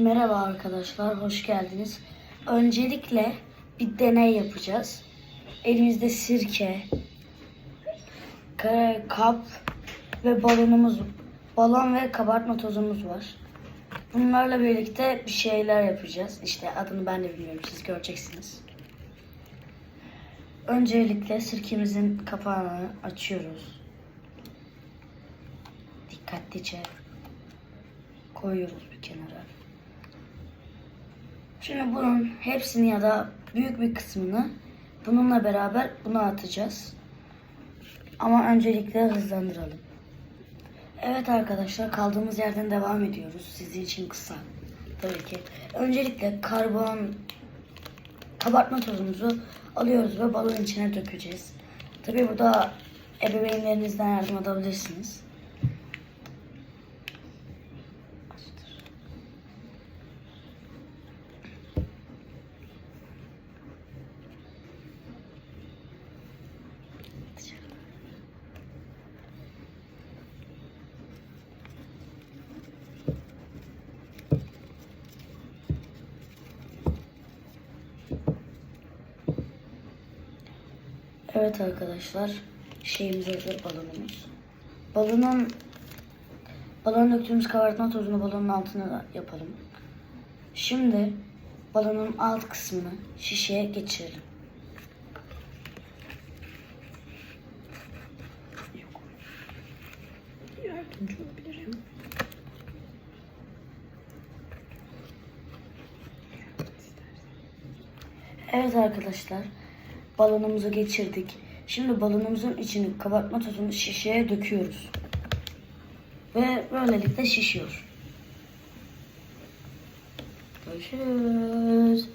Merhaba arkadaşlar, hoş geldiniz. Öncelikle bir deney yapacağız. Elimizde sirke, ka- kap ve balonumuz, balon ve kabartma tozumuz var. Bunlarla birlikte bir şeyler yapacağız. İşte adını ben de bilmiyorum, siz göreceksiniz. Öncelikle sirkemizin kapağını açıyoruz. Dikkatlice koyuyoruz bir kenara. Şimdi bunun hepsini ya da büyük bir kısmını bununla beraber buna atacağız. Ama öncelikle hızlandıralım. Evet arkadaşlar kaldığımız yerden devam ediyoruz. Sizin için kısa. Tabii ki. Öncelikle karbon kabartma tozumuzu alıyoruz ve balon içine dökeceğiz. Tabii burada ebeveynlerinizden yardım alabilirsiniz. Evet arkadaşlar, şeyimiz hazır balonumuz. Balonun balon döktüğümüz kabartma tozunu balonun altına da yapalım. Şimdi balonun alt kısmını şişeye geçirelim. Yardımcı olabilirim. Evet arkadaşlar, balonumuzu geçirdik. Şimdi balonumuzun içini kabartma tozunu şişeye döküyoruz. Ve böylelikle şişiyor. Görüşürüz.